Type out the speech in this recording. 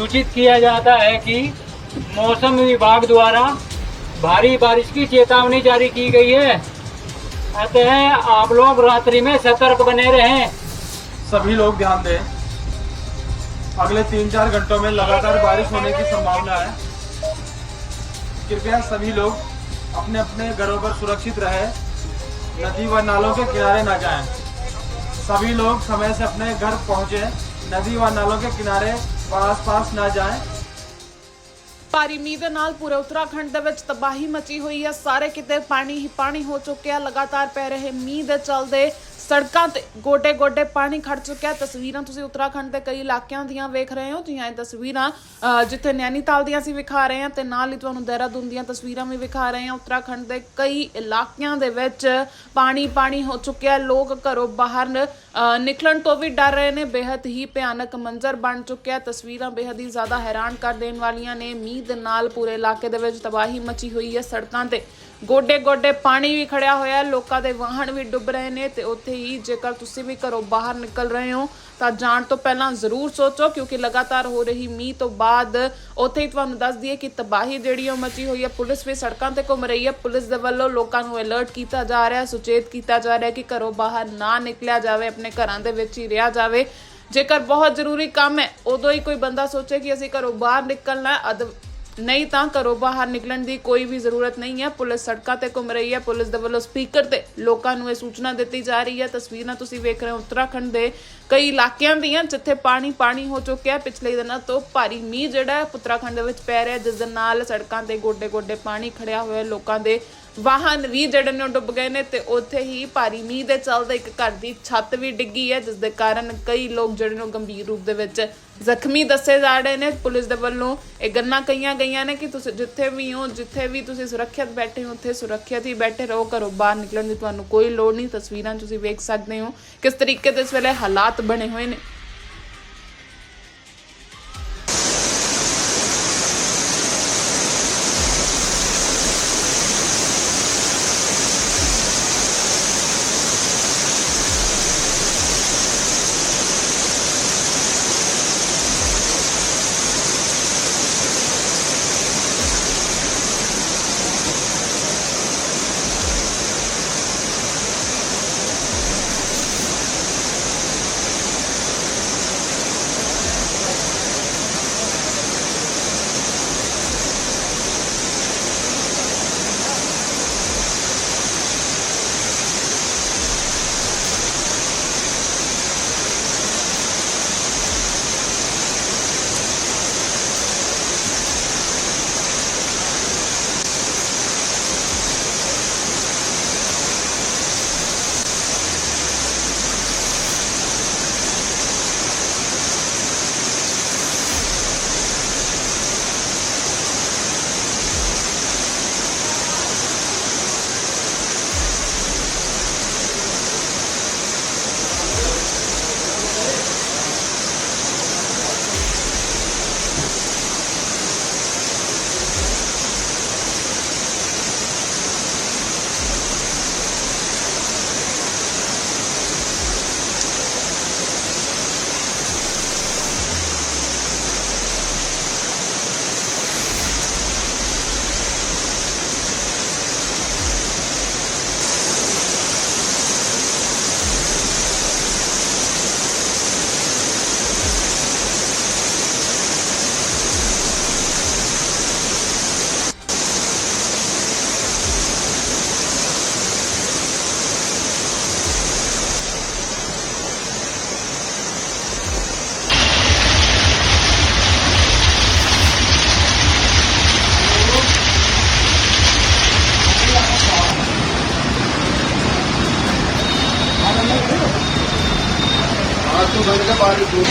सूचित किया जाता है कि मौसम विभाग द्वारा भारी बारिश की चेतावनी जारी की गई है। अतः आप लोग रात्रि में सतर्क बने रहें। सभी लोग ध्यान दें, अगले तीन चार घंटों में लगातार बारिश होने की संभावना है। कृपया सभी लोग अपने अपने घरों पर सुरक्षित रहे, नदी व नालों के किनारे ना जाएँ। सभी लोग समय से अपने घर पहुँचे। नदी व नालों के किनारे व आसपास ना जाएं। ਭਾਰੀ ਮੀਂਹ ਦੇ ਨਾਲ ਪੂਰੇ ਉੱਤਰਾਖੰਡ ਦੇ ਵਿੱਚ ਤਬਾਹੀ ਮਚੀ ਹੋਈ ਹੈ ਸਾਰੇ ਕਿਤੇ ਪਾਣੀ ਹੀ ਪਾਣੀ ਹੋ ਚੁੱਕਿਆ ਲਗਾਤਾਰ ਪੈ ਰਹੇ ਮੀਂਹ ਦੇ ਚੱਲਦੇ ਸੜਕਾਂ ਤੇ ਗੋਡੇ ਗੋਡੇ ਪਾਣੀ ਖੜ ਚੁੱਕਿਆ ਤਸਵੀਰਾਂ ਤੁਸੀਂ ਉੱਤਰਾਖੰਡ ਦੇ ਕਈ ਇਲਾਕਿਆਂ ਦੀਆਂ ਵੇਖ ਰਹੇ ਹੋ। ਤੁਸੀਂ ਇਹ ਤਸਵੀਰਾਂ ਜਿੱਥੇ ਨੈਨੀਤਾਲ ਦੀਆਂ ਅਸੀਂ ਵਿਖਾ ਰਹੇ ਹਾਂ ਤੇ ਨਾਲ ਹੀ ਤੁਹਾਨੂੰ ਦੇਹਰਾਦੂਨ ਦੀਆਂ ਤਸਵੀਰਾਂ ਵੀ ਵਿਖਾ ਰਹੇ ਹਾਂ। ਉੱਤਰਾਖੰਡ ਦੇ ਕਈ ਇਲਾਕਿਆਂ ਦੇ ਵਿੱਚ ਪਾਣੀ ਪਾਣੀ ਹੋ ਚੁੱਕਿਆ ਲੋਕ ਘਰੋਂ ਬਾਹਰ ਨਿਕਲਣ ਤੋਂ ਵੀ ਡਰ ਰਹੇ ਨੇ। ਬੇहद ਹੀ ਭਿਆਨਕ ਮੰਜ਼ਰ ਬਣ ਚੁੱਕਿਆ ਤਸਵੀਰਾਂ ਬੇहद ਹੀ ਜ਼ਿਆਦਾ ਹੈਰਾਨ ਕਰ ਦੇਣ ਵਾਲੀਆਂ ਨੇ। ਮੀਂਹ ਦੇ ਨਾਲ ਪੂਰੇ ਇਲਾਕੇ ਦੇ ਵਿੱਚ ਤਬਾਹੀ ਮਚੀ ਹੋਈ ਹੈ। ਸੜਕਾਂ ਤੇ ਗੋਡੇ ਗੋਡੇ ਪਾਣੀ ਵੀ ਖੜਿਆ ਹੋਇਆ ਲੋਕਾਂ ਦੇ ਵਾਹਨ ਵੀ ਡੁੱਬ ਰਹੇ ਨੇ ਤੇ ਉੱਥੇ ਹੀ ਜੇਕਰ ਤੁਸੀਂ ਵੀ ਘਰੋਂ ਬਾਹਰ ਨਿਕਲ ਰਹੇ ਹੋ, ਤਾਂ ਜਾਣ ਤੋਂ ਪਹਿਲਾਂ ਜ਼ਰੂਰ ਸੋਚੋ, ਕਿਉਂਕਿ ਲਗਾਤਾਰ ਹੋ ਰਹੀ ਮੀਂਹ ਤੋਂ ਬਾਅਦ ਉੱਥੇ ਹੀ ਤੁਹਾਨੂੰ ਦੱਸ ਦਈਏ ਕਿ ਤਬਾਹੀ ਜਿਹੜੀ ਉਹ ਮਚੀ ਹੋਈ ਹੈ ਪੁਲਿਸ ਵੀ ਸੜਕਾਂ ਤੇ ਘੁੰਮ ਰਹੀ ਹੈ ਪੁਲਿਸ ਦੇ ਵੱਲੋਂ ਲੋਕਾਂ ਨੂੰ ਅਲਰਟ ਕੀਤਾ ਜਾ ਰਿਹਾ ਹੈ ਸੁਚੇਤ ਕੀਤਾ ਜਾ ਰਿਹਾ ਹੈ ਕਿ ਘਰੋਂ ਬਾਹਰ ਨਾ ਨਿਕਲਿਆ ਜਾਵੇ, ਆਪਣੇ ਘਰਾਂ ਦੇ ਵਿੱਚ ਹੀ ਰਿਹਾ ਜਾਵੇ। ਜੇਕਰ ਬਹੁਤ ਜ਼ਰੂਰੀ ਕੰਮ ਹੈ, ਉਦੋਂ ਹੀ ਕੋਈ ਬੰਦਾ ਸੋਚੇ ਕਿ ਅਸੀਂ ਘਰੋਂ ਬਾਹਰ ਨਿਕਲਣਾ ਹੈ। ਨਹੀਂ ਤਾਂ ਘਰੋਂ ਬਾਹਰ ਨਿਕਲਣ ਦੀ ਕੋਈ ਵੀ ਜ਼ਰੂਰਤ ਨਹੀਂ ਹੈ। ਪੁਲਿਸ ਸੜਕਾਂ ਤੇ ਘੁੰਮ ਰਹੀ ਹੈ। ਪੁਲਿਸ ਦੇ ਵੱਲੋਂ ਸਪੀਕਰ ਤੇ ਲੋਕਾਂ ਨੂੰ ਇਹ ਸੂਚਨਾ ਦਿੱਤੀ ਜਾ ਰਹੀ ਹੈ। ਤਸਵੀਰਾਂ ਤੁਸੀਂ ਵੇਖ ਰਹੇ ਹੋ ਉੱਤਰਾਖੰਡ ਦੇ ਕਈ ਇਲਾਕਿਆਂ ਦੀਆਂ, ਜਿੱਥੇ ਪਾਣੀ ਪਾਣੀ ਹੋ ਚੁੱਕਿਆ ਪਿਛਲੇ ਦਿਨਾਂ ਤੋਂ ਭਾਰੀ ਮੀਂਹ ਜਿਹੜਾ ਹੈ, ਉੱਤਰਾਖੰਡ ਦੇ ਵਿੱਚ ਪੈ ਰਿਹਾ ਜਿਸ ਦੇ ਨਾਲ ਸੜਕਾਂ ਤੇ ਗੋਡੇ ਗੋਡੇ ਪਾਣੀ ਖੜਿਆ ਹੋਇਆ ਲੋਕਾਂ ਦੇ ਵਾਹਨ ਵੀ ਜਿਹੜੇ ਨੇ ਉਹ ਡੁੱਬ ਗਏ ਨੇ ਤੇ ਉੱਥੇ ਹੀ ਭਾਰੀ ਮੀਂਹ ਦੇ ਚੱਲਦੇ ਇੱਕ ਘਰ ਦੀ ਛੱਤ ਵੀ ਡਿੱਗੀ ਹੈ, ਜਿਸ ਦੇ ਕਾਰਨ ਕਈ ਲੋਕ ਜਿਹੜੇ ਨੇ ਗੰਭੀਰ ਰੂਪ ਦੇ ਵਿੱਚ ਜ਼ਖਮੀ ਦੱਸੇ ਜਾ ਰਹੇ ਨੇ ਪੁਲਿਸ ਦੇ ਵੱਲੋਂ। ਇਹ ਗੱਲਾਂ ਕਹੀਆਂ ਗਈਆਂ ਨੇ ਕਿ ਤੁਸੀਂ ਜਿੱਥੇ ਵੀ ਹੋ, ਜਿੱਥੇ ਵੀ ਤੁਸੀਂ ਸੁਰੱਖਿਅਤ ਬੈਠੇ ਹੋ, ਉੱਥੇ ਸੁਰੱਖਿਅਤ ਹੀ ਬੈਠੇ ਰਹੋ, ਘਰੋਂ ਬਾਹਰ ਨਿਕਲਣ ਦੀ ਤੁਹਾਨੂੰ ਕੋਈ ਲੋੜ ਨਹੀਂ। ਤਸਵੀਰਾਂ ਤੁਸੀਂ ਵੇਖ ਸਕਦੇ ਹੋ। ਕਿਸ ਤਰੀਕੇ ਦੇ ਇਸ ਵੇਲੇ ਹਾਲਾਤ ਬਣੇ ਹੋਏ ਨੇ। నువ్వు గడిలో పారిపోయి